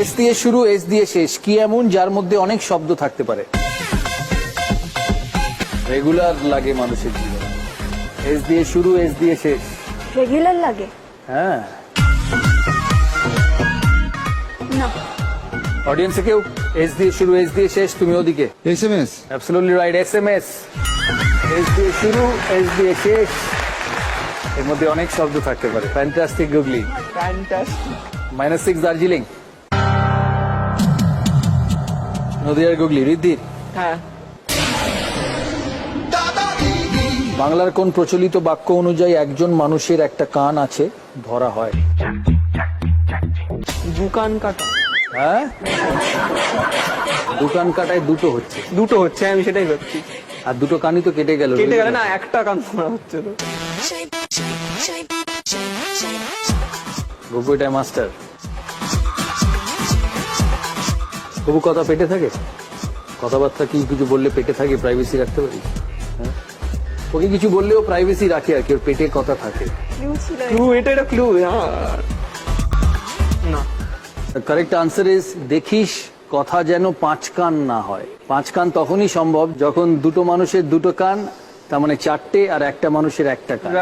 S দিয়ে শুরু S দিয়ে শেষ। কি এমন যার মধ্যে অনেক শব্দ থাকতে পারে? রেগুলার লাগে মানুষের জীবনে। এস দিয়ে শুরু এস দিয়ে শেষ। রেগুলার লাগে? হ্যাঁ। না। অডিয়েন্সে কেউ? এস দিয়ে শুরু এস দিয়ে শেষ তুমি ওদিকে? S M S. Absolutely right S M S. S দিয়ে শুরু এস দিয়ে শেষ। এর মধ্যে অনেক শব্দ থাকতে পারে। Fantastic googly minus six Darjeeling নদিয়ার গুগলি রিদ্ধির হ্যাঁ। বাংলার কোন প্রচলিত বাক্য অনুযায়ী একজন মানুষের একটা কান আছে ধরা হয়। দুকান কাটা। হ্যাঁ? দোকান কাটায় দুটো হচ্ছে। দুটো হচ্ছে আমি সেটাই করছি আর দুটো কানই তো কেটে গেল কেটে গেলে না একটা কান ধরা হচ্ছে তো। মাস্টার। গপু কথা পেটে থাকে? কথাবার্তা কি কিছু বললে পেটে থাকে প্রাইভেসি রাখতে পারি? হ্যাঁ? ওকে কিছু বললেও প্রাইভেসি রাখে আর কি ওর পেটে কথা থাকে। ক্লু এটা। এটা ক্লু না। কারেক্ট আনসার ইজ দেখিস কথা যেন পাঁচ কান না হয়। পাঁচ কান তখনই সম্ভব যখন দুটো মানুষের দুটো কান তার মানে চারটে আর একটা মানুষের একটা কান।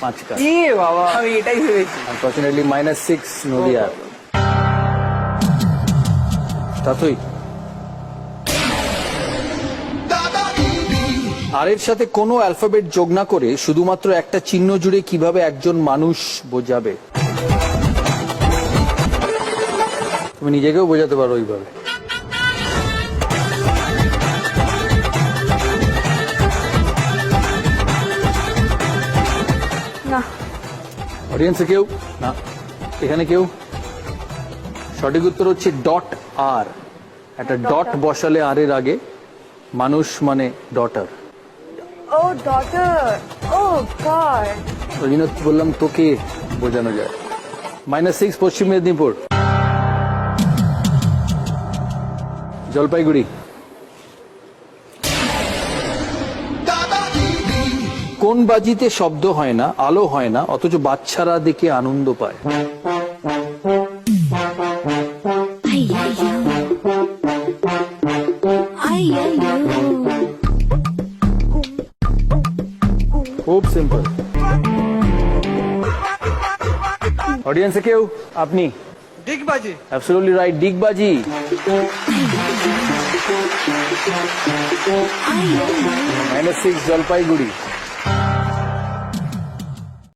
পাঁচ কান। এ বাবা। আমি এটাই ভেবেছি। আনফর্চুনেটলি মাইনাস সিক্স নদিয়া তাতই আর এর সাথে কোনো অ্যালফাবেট যোগ না করে শুধুমাত্র একটা চিহ্ন জুড়ে কীভাবে একজন মানুষ বোঝাবে? তুমি নিজেকেও বোঝাতে পারো ওইভাবে। না। অডিয়েন্সে কেউ? না। এখানে কেউ? সঠিক উত্তর হচ্ছে ডট আর একটা ডট বসালে আর এর আগে মানুষ মানে ডটার ও ডটার ও গড ওই জন্য বললাম তোকে বোঝানো যায়। মাইনাস সিক্স পশ্চিম মেদিনীপুর। জলপাইগুড়ি। কোন বাজিতে শব্দ হয় না আলো হয় না অথচ বাচ্চারা দেখে আনন্দ পায়। সিম্পল অডিয়েন্সে কেউ? আপনি? ডিগবাজি। বাজে অ্যাবসলিউটলি রাইট ডিগবাজি মাইনাস সিক্স জলপাইগুড়ি।